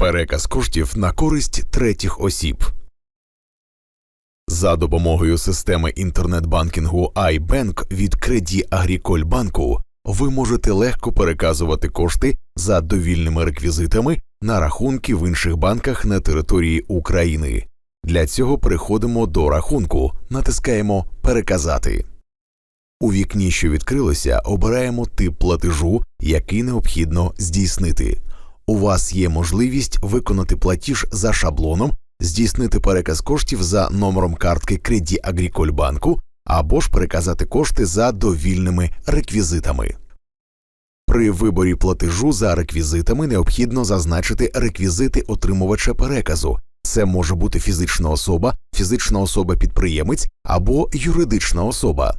Переказ коштів на користь третіх осіб. За допомогою системи інтернет-банкінгу iBank від Credit Agricole банку ви можете легко переказувати кошти за довільними реквізитами на рахунки в інших банках на території України. Для цього переходимо до рахунку, натискаємо Переказати. У вікні, що відкрилося, обираємо тип платежу, який необхідно здійснити. У вас є можливість виконати платіж за шаблоном, здійснити переказ коштів за номером картки Credit Agricole банку або ж переказати кошти за довільними реквізитами. При виборі платежу за реквізитами необхідно зазначити реквізити отримувача переказу. Це може бути фізична особа, фізична особа-підприємець або юридична особа.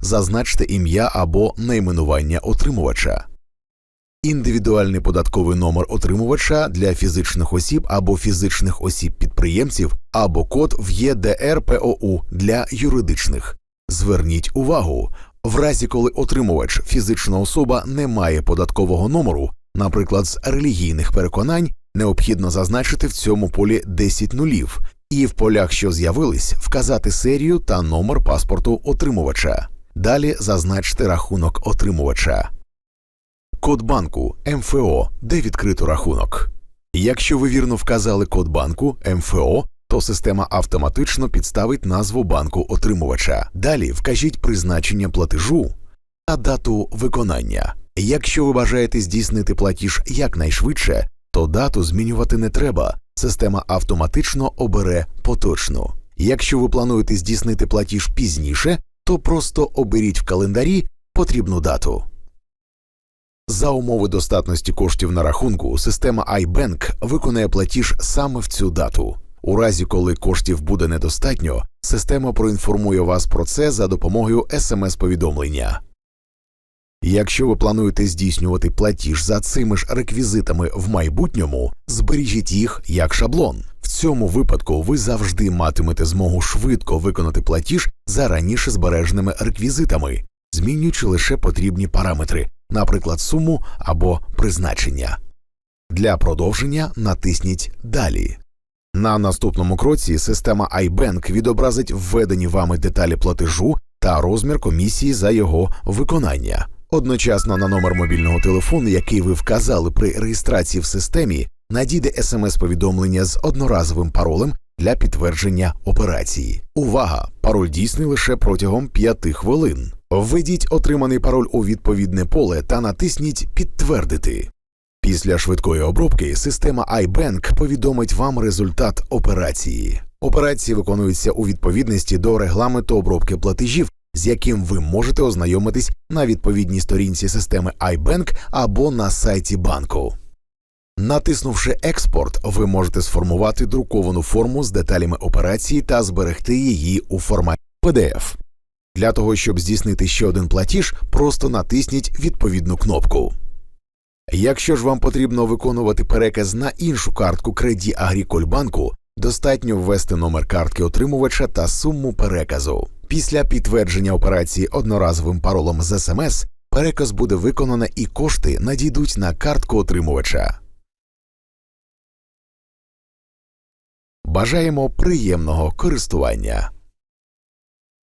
Зазначте ім'я або найменування отримувача. Індивідуальний податковий номер отримувача для фізичних осіб або фізичних осіб-підприємців або код в ЄДР ПОУ для юридичних. Зверніть увагу, в разі коли отримувач фізична особа не має податкового номеру, наприклад, з релігійних переконань, необхідно зазначити в цьому полі 10 нулів і в полях, що з'явились, вказати серію та номер паспорту отримувача. Далі зазначте рахунок отримувача. Код банку МФО, де відкрито рахунок. Якщо ви вірно вказали код банку МФО, то система автоматично підставить назву банку отримувача. Далі вкажіть призначення платежу та дату виконання. Якщо ви бажаєте здійснити платіж якнайшвидше, то дату змінювати не треба. Система автоматично обере поточну. Якщо ви плануєте здійснити платіж пізніше, то просто оберіть в календарі потрібну дату. За умови достатності коштів на рахунку, система iBank виконає платіж саме в цю дату. У разі, коли коштів буде недостатньо, система проінформує вас про це за допомогою смс-повідомлення. Якщо ви плануєте здійснювати платіж за цими ж реквізитами в майбутньому, збережіть їх як шаблон. В цьому випадку ви завжди матимете змогу швидко виконати платіж за раніше збереженими реквізитами, змінюючи лише потрібні параметри, наприклад, суму або призначення. Для продовження натисніть Далі. На наступному кроці система iBank відобразить введені вами деталі платежу та розмір комісії за його виконання. Одночасно на номер мобільного телефону, який ви вказали при реєстрації в системі, надійде смс-повідомлення з одноразовим паролем для підтвердження операції. Увага! Пароль дійсний лише протягом 5 хвилин. Введіть отриманий пароль у відповідне поле та натисніть Підтвердити. Після швидкої обробки система iBank повідомить вам результат операції. Операції виконуються у відповідності до регламенту обробки платежів, з яким ви можете ознайомитись на відповідній сторінці системи iBank або на сайті банку. Натиснувши Експорт, ви можете сформувати друковану форму з деталями операції та зберегти її у форматі PDF. Для того, щоб здійснити ще один платіж, просто натисніть відповідну кнопку. Якщо ж вам потрібно виконувати переказ на іншу картку Credit Agricole банку, достатньо ввести номер картки отримувача та суму переказу. Після підтвердження операції одноразовим паролем з СМС переказ буде виконано і кошти надійдуть на картку отримувача. Бажаємо приємного користування.